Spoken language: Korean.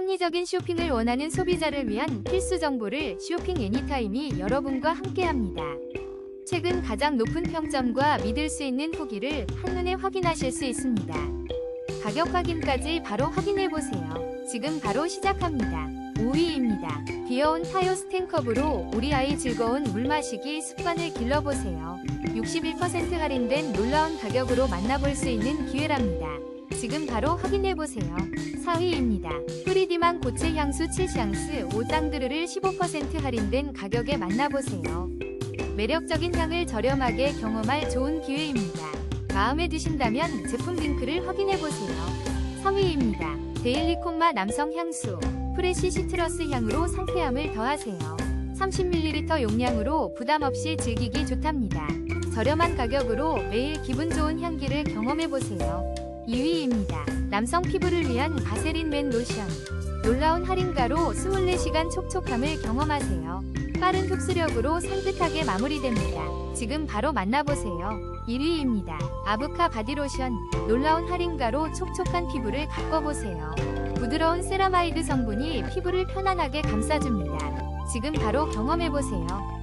합리적인 쇼핑을 원하는 소비자를 위한 필수 정보를 쇼핑 애니타임이 여러분과 함께합니다. 최근 가장 높은 평점과 믿을 수 있는 후기를 한눈에 확인하실 수 있습니다. 가격 확인까지 바로 확인해 보세요. 지금 바로 시작합니다. 5위입니다. 귀여운 타요 스탠컵으로 우리 아이 즐거운 물 마시기 습관을 길러보세요. 61% 할인된 놀라운 가격으로 만나볼 수 있는 기회랍니다. 지금 바로 확인해 보세요. 4위입니다. 프리디만 고체 향수 7샹스 5땅드르를 15% 할인된 가격에 만나보세요. 매력적인 향을 저렴하게 경험할 좋은 기회입니다. 마음에 드신다면 제품 링크를 확인해 보세요. 3위입니다. 데일리 콤마 남성 향수 프레시 시트러스 향으로 상쾌함을 더하세요. 30ml 용량으로 부담 없이 즐기기 좋답니다. 저렴한 가격으로 매일 기분 좋은 향기를 경험해 보세요. 2위입니다. 남성 피부를 위한 바세린 맨 로션. 놀라운 할인가로 24시간 촉촉함을 경험하세요. 빠른 흡수력으로 산뜻하게 마무리됩니다. 지금 바로 만나보세요. 1위입니다. 아부카 바디로션. 놀라운 할인가로 촉촉한 피부를 가꿔보세요. 부드러운 세라마이드 성분이 피부를 편안하게 감싸줍니다. 지금 바로 경험해보세요.